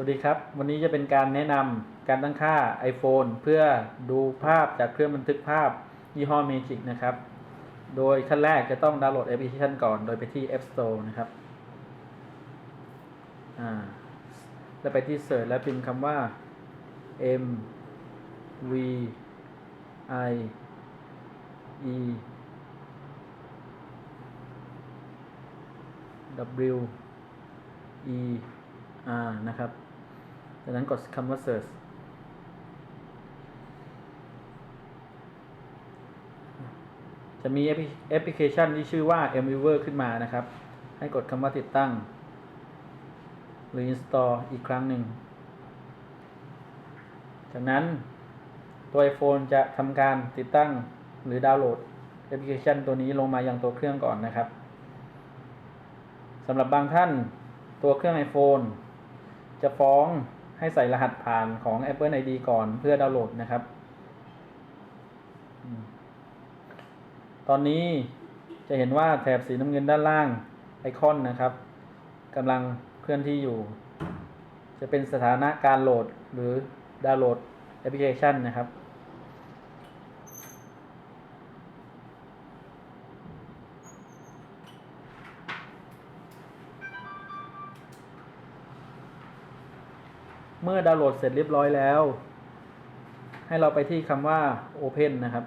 วัสดีครับ วันนี้จะเป็นการแนะนำการตั้งค่า iPhone เพื่อดูภาพจากเครื่องบันทึกภาพยี่ห้อ Magic นะครับ โดยขั้นแรกจะต้องดาวน์โหลดแอปพลิเคชันก่อน โดยไปที่ App Store นะครับแล้วไปที่ Search แล้วพิมพ์คำว่า M V I E W E R นะครับ จากนั้นกดคำว่า search จะมีแอปพลิเคชันที่ชื่อว่า mViewer ขึ้นมานะครับ ให้กดคำว่าติดตั้ง หรือ install อีกครั้งหนึ่ง จากนั้นตัว iPhone จะทำการติดตั้งหรือดาวน์โหลดแอปพลิเคชันตัวนี้ลงมายังตัวเครื่องก่อนนะครับสำหรับบางท่านตัวเครื่อง iPhone จะฟ้อง ให้ใส่รหัสผ่านของ Apple ID ก่อนเพื่อดาวน์โหลดนะครับ ตอนนี้จะเห็นว่าแถบสีน้ำเงินด้านล่างไอคอนนะครับกำลังเคลื่อนที่อยู่ จะเป็นสถานะการโหลดหรือดาวน์โหลดแอปพลิเคชันนะครับ เมื่อดาวน์โหลดเสร็จเรียบร้อยแล้ว ให้เราไปที่คำว่า Open นะครับ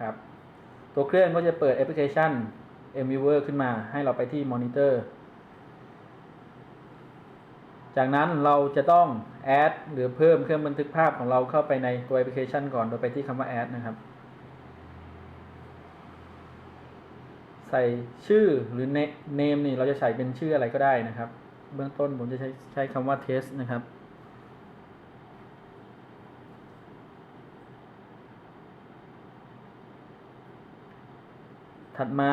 ครับ ตัวเครื่องก็จะเปิดแอปพลิเคชัน mViewer ขึ้นมา ให้เราไปที่ Monitor จากนั้นเราจะต้อง add หรือเพิ่มเครื่องบันทึกภาพของเราเข้าไปในตัวแอปพลิเคชันก่อนโดยไปที่คำว่า add นะครับ ใส่ชื่อหรือ name นี่เราจะใส่เป็นชื่ออะไรก็ได้นะครับ เบื้องต้นผมจะใช้ใช้คำว่า test นะครับ ถัดมา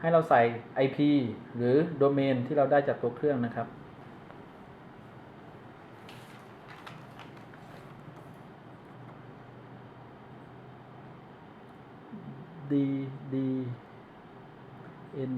ให้เราใส่ IP หรือโดเมนที่เราได้จากตัวเครื่องนะครับ D D N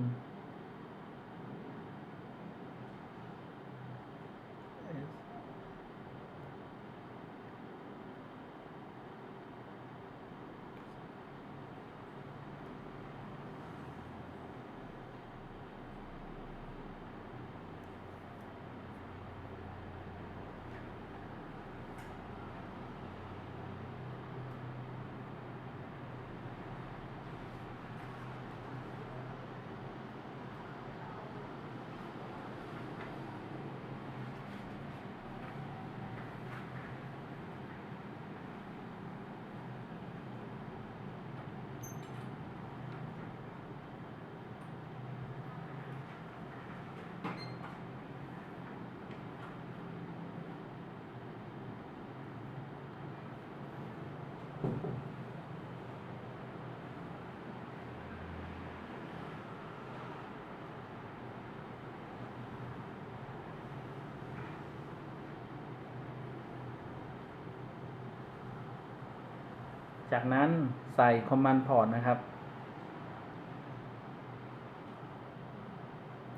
จากนั้นใส่ command port นะครับ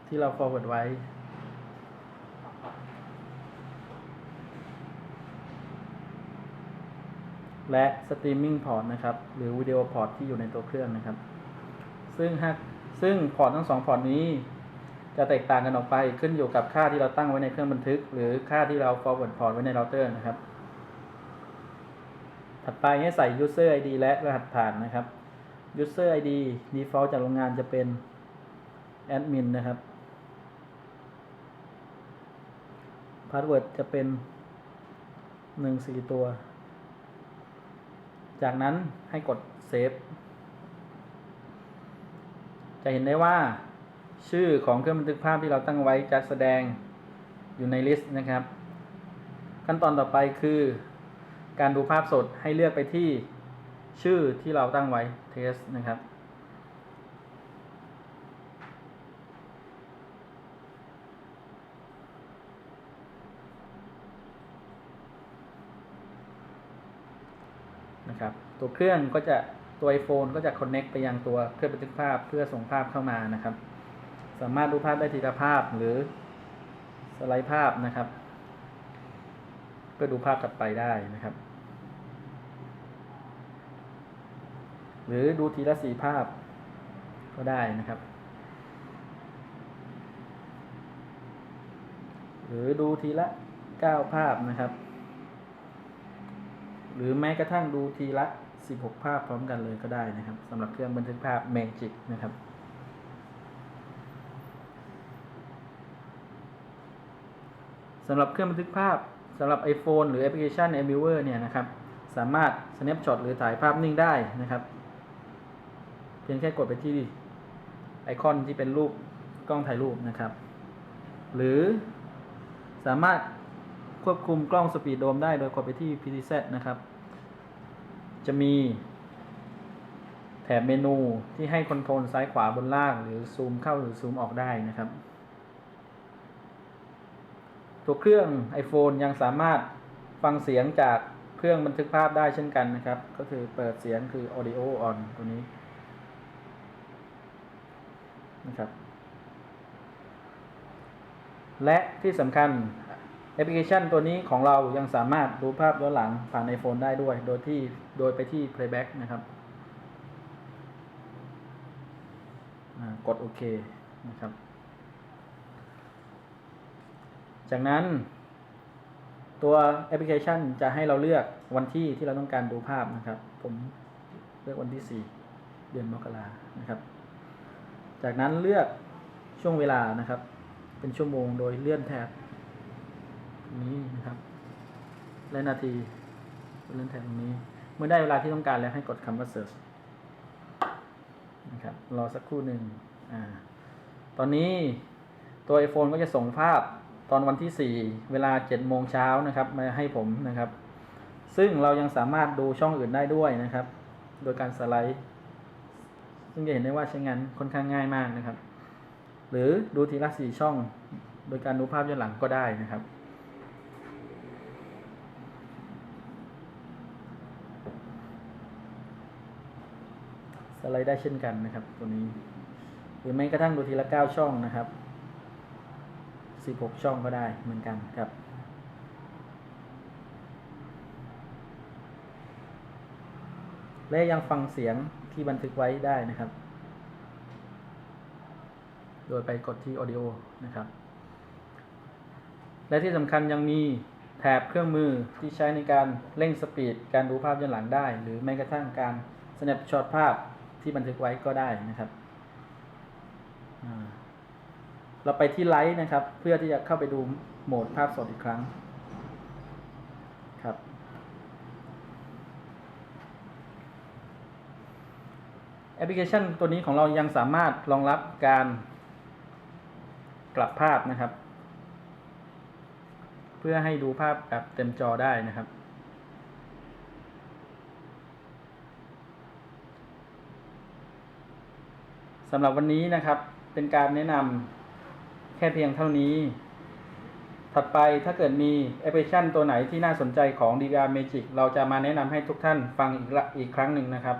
ที่เรา forward ไว้ และ streaming port นะครับ หรือ video port ที่อยู่ในตัวเครื่องนะครับ ซึ่งหากซึ่งพอร์ตทั้งสองพอร์ตนี้จะแตกต่างกันออกไปขึ้นอยู่กับค่าที่เราตั้งไว้ในเครื่องบันทึก หรือค่าที่เรา forward port ไว้ในเราเตอร์นะครับ ถัดไปให้ใส่ user ID และรหัสผ่านนะครับ user ID default จากโรงงานจะเป็น admin นะครับ password จะเป็น1 4ตัว จากนั้นให้กด save จะเห็นได้ว่า ชื่อของเครื่องบันทึกภาพที่เราตั้งไว้จะแสดงอยู่ในลิสต์นะครับ ขั้นตอนต่อไปคือ การดูภาพสดให้เลือกไปที่ชื่อที่เราตั้งไว้ test นะครับ นะครับ ตัวเครื่องก็จะตัว iPhone ก็จะ connect ไปยังตัวเครื่องบันทึกภาพเพื่อส่งภาพเข้ามานะครับ สามารถดูภาพได้ทีละภาพหรือสไลด์ภาพนะครับ ก็ดูภาพถัดไปได้นะครับ หรือดูทีละสี่ภาพก็ได้นะครับ หรือดูทีละเก้าภาพนะครับ หรือแม้กระทั่งดูทีละสิบหกภาพพร้อมกันเลยก็ได้นะครับสำหรับเครื่องบันทึกภาพ Magic นะครับสำหรับเครื่องบันทึกภาพ สำหรับ iPhone หรือแอปพลิเคชัน m v i e w e r เนี่ยนะครับ สามารถ snapshot หรือถ่ายภาพนิ่งได้นะครับ เพียงแค่กดไปที่ไอคอนที่เป็นรูปกล้องถ่ายรูปนะครับ หรือสามารถควบคุมกล้องสปีดโดมได้โดยกดไปที่ PTZ นะครับ จะมีแถบเมนูที่ให้คอนโทรลซ้ายขวาบนล่าง หรือซูมเข้าหรือซูมออกได้นะครับ ตัวเครื่อง iPhone ยังสามารถฟังเสียงจากเครื่องบันทึกภาพได้เช่นกันนะครับ ก็คือเปิดเสียงคือ audio on ตัวนี้นะครับ และที่สำคัญแอปพลิเคชันตัวนี้ของเรายังสามารถดูภาพย้อนหลังผ่าน iPhone ได้ด้วย โดยที่โดยไปที่ playback นะครับ กดโอเคนะครับ จากนั้นตัวแอปพลิเคชันจะให้เราเลือกวันที่ที่เราต้องการดูภาพนะครับ ผมเลือกวันที่ 4 เดือนมกรานะครับ จากนั้นเลือกช่วงเวลานะครับ เป็นชั่วโมงโดยเลื่อนแถบนี้นะครับ และนาทีเลื่อนแถบตรงนี้ เมื่อได้เวลาที่ต้องการแล้วให้กดคำว่า search นะครับรอสักครู่หนึ่งอ่าตอนนี้ตัว iPhone ก็จะส่งภาพ ตอนวันที่ 4 เวลา7โมงเช้านะครับมาให้ผมนะครับ ซึ่งเรายังสามารถดูช่องอื่นได้ด้วยนะครับ โดยการสไลด์ ซึ่งจะเห็นได้ว่าใช้งานค่อนข้างง่ายมากนะครับ หรือดูทีละสี่ช่อง โดยการดูภาพย้อนหลังก็ได้นะครับสไลด์ได้เช่นกันนะครับ ตัวนี้ หรือไม่กระทั่งดูทีละเก้าช่องนะครับ สิบหกช่องก็ได้เหมือนกันครับ และยังฟังเสียงที่บันทึกไว้ได้นะครับ โดยไปกดที่ audio นะครับ และที่สำคัญยังมีแถบเครื่องมือที่ใช้ในการเร่งสปีด การดูภาพย้อนหลังได้ หรือแม้กระทั่งการ snapshot ภาพที่บันทึกไว้ก็ได้นะครับอ่า เราไปที่ไลท์นะครับ เพื่อที่จะเข้าไปดูโหมดภาพสดอีกครั้งครับ แอปพลิเคชันตัวนี้ของเรายังสามารถรองรับการกลับภาพนะครับ เพื่อให้ดูภาพแบบเต็มจอได้นะครับสำหรับวันนี้นะครับเป็นการแนะนำ แค่เพียงเท่านี้ ถัดไปถ้าเกิดมีแอปพลิเคชันตัวไหนที่น่าสนใจของ DVR Magic เราจะมาแนะนำให้ทุกท่านฟังอีกอีกครั้งหนึ่งนะครับ